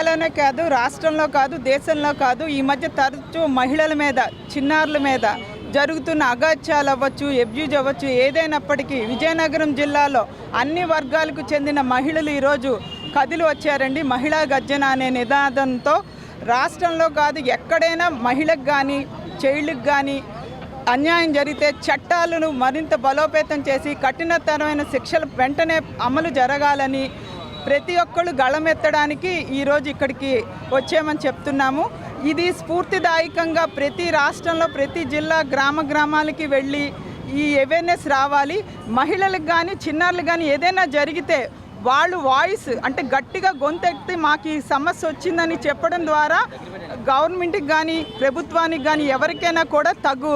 జిల్లాలోనే కాదు రాష్ట్రంలో కాదు దేశంలో కాదు ఈ మధ్య తరచూ మహిళల మీద చిన్నారుల మీద జరుగుతున్న అగాధ్యాలు అవ్వచ్చు ఎబ్యూజ్ అవ్వచ్చు ఏదైనప్పటికీ విజయనగరం జిల్లాలో అన్ని వర్గాలకు చెందిన మహిళలు ఈరోజు కదిలి వచ్చారండి. మహిళా గర్జన అనే నినాదంతో రాష్ట్రంలో కాదు ఎక్కడైనా మహిళకు కానీ చైల్డ్కి కానీ అన్యాయం జరిగితే చట్టాలను మరింత బలోపేతం చేసి కఠినతరమైన శిక్షలు వెంటనే అమలు జరగాలని ప్రతి ఒక్కళ్ళు గళమెత్తడానికి ఈరోజు ఇక్కడికి వచ్చామని చెప్తున్నాము. ఇది స్ఫూర్తిదాయకంగా ప్రతి రాష్ట్రంలో ప్రతి జిల్లా గ్రామ గ్రామాలకి వెళ్ళి ఈ అవేర్నెస్ రావాలి. మహిళలకు కానీ చిన్నారులు కానీ ఏదైనా జరిగితే వాళ్ళు వాయిస్ అంటే గట్టిగా గొంతెత్తి మాకు ఈ సమస్య వచ్చిందని చెప్పడం ద్వారా గవర్నమెంట్కి కానీ ప్రభుత్వానికి కానీ ఎవరికైనా కూడా తగు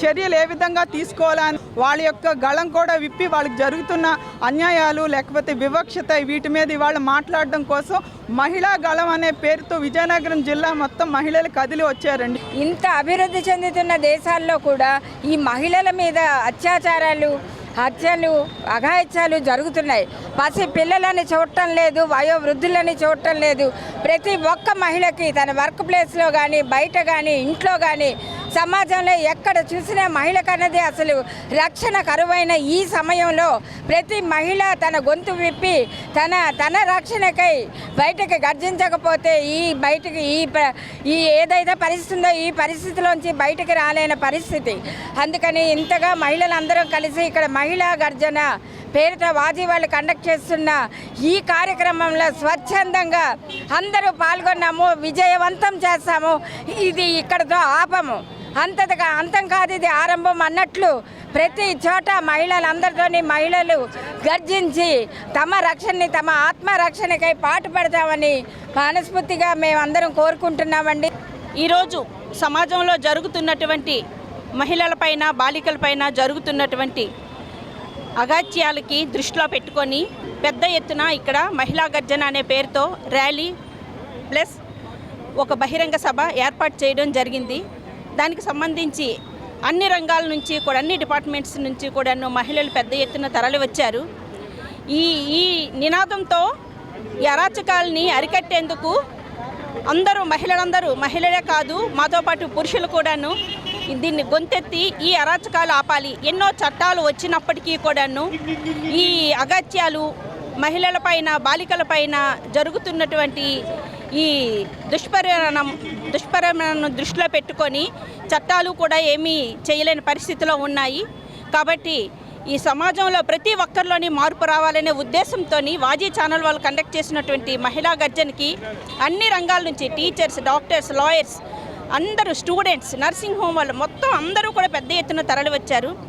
చర్యలు ఏ విధంగా తీసుకోవాలని వాళ్ళ యొక్క గళం కూడా విప్పి వాళ్ళకి జరుగుతున్న అన్యాయాలు లేకపోతే వివక్షత వీటి మీద ఇవాళ మాట్లాడడం కోసం మహిళా గళం అనే పేరుతో విజయనగరం జిల్లా మొత్తం మహిళలు కదిలి వచ్చారండి. ఇంత అభివృద్ధి చెందుతున్న దేశాల్లో కూడా ఈ మహిళల మీద అత్యాచారాలు హత్యలు అఘాయిత్యాలు జరుగుతున్నాయి. పసి పిల్లలని చూడటం లేదు వయోవృద్ధులని చూడటం లేదు. ప్రతి ఒక్క మహిళకి తన వర్క్ ప్లేస్లో కానీ బయట కానీ ఇంట్లో కానీ సమాజంలో ఎక్కడ చూసినా మహిళకన్నది అసలు రక్షణ కరువైన ఈ సమయంలో ప్రతి మహిళ తన గొంతు విప్పి తన తన రక్షణకై బయటకు గర్జించకపోతే ఈ బయటకు ఈ ప- ఈ ఏదైతే పరిస్థితి ఉందో ఈ పరిస్థితిలోంచి బయటకు రాలేని పరిస్థితి. అందుకని ఇంతగా మహిళలందరం కలిసి ఇక్కడ మహిళా గర్జన పేరుతో వాజీ వాళ్ళు కండక్ట్ చేస్తున్న ఈ కార్యక్రమంలో స్వచ్ఛందంగా అందరూ పాల్గొన్నాము విజయవంతం చేస్తాము. ఇది ఇక్కడతో ఆపము. అంతగా అంతం కాదు ఇది ఆరంభం అన్నట్లు ప్రతి చోట మహిళలందరితోని మహిళలు గర్జించి తమ రక్షణని తమ ఆత్మ రక్షణకై పాటుపడతామని మనస్ఫూర్తిగా మేమందరం కోరుకుంటున్నామండి. ఈరోజు సమాజంలో జరుగుతున్నటువంటి మహిళలపైన బాలికలపైన జరుగుతున్నటువంటి అగాత్యాలకి దృష్టిలో పెట్టుకొని పెద్ద ఎత్తున ఇక్కడ మహిళా గర్జన అనే పేరుతో ర్యాలీ ప్లస్ ఒక బహిరంగ సభ ఏర్పాటు చేయడం జరిగింది. దానికి సంబంధించి అన్ని రంగాల నుంచి కూడా అన్ని డిపార్ట్మెంట్స్ నుంచి కూడాను మహిళలు పెద్ద ఎత్తున తరలి వచ్చారు. ఈ ఈ నినాదంతో ఈ అరాచకాలని అరికట్టేందుకు అందరూ మహిళలందరూ మహిళలే కాదు మాతో పాటు పురుషులు కూడాను దీన్ని గొంతెత్తి ఈ అరాచకాలు ఆపాలి. ఎన్నో చట్టాలు వచ్చినప్పటికీ కూడాను ఈ అగత్యాలు మహిళలపైన బాలికలపైన జరుగుతున్నటువంటి ఈ దుష్పరిణామం దుష్పరిణామం దృష్టిలో పెట్టుకొని చట్టాలు కూడా ఏమీ చేయలేని పరిస్థితిలో ఉన్నాయి. కాబట్టి ఈ సమాజంలో ప్రతి ఒక్కరిలోని మార్పు రావాలనే ఉద్దేశంతో వాజీ ఛానల్ వాళ్ళు కండక్ట్ చేసినటువంటి మహిళా గర్జన్కి అన్ని రంగాల నుంచి టీచర్స్ డాక్టర్స్ లాయర్స్ అందరూ స్టూడెంట్స్ నర్సింగ్ హోమ్ వాళ్ళు మొత్తం అందరూ కూడా పెద్ద ఎత్తున తరలి వచ్చారు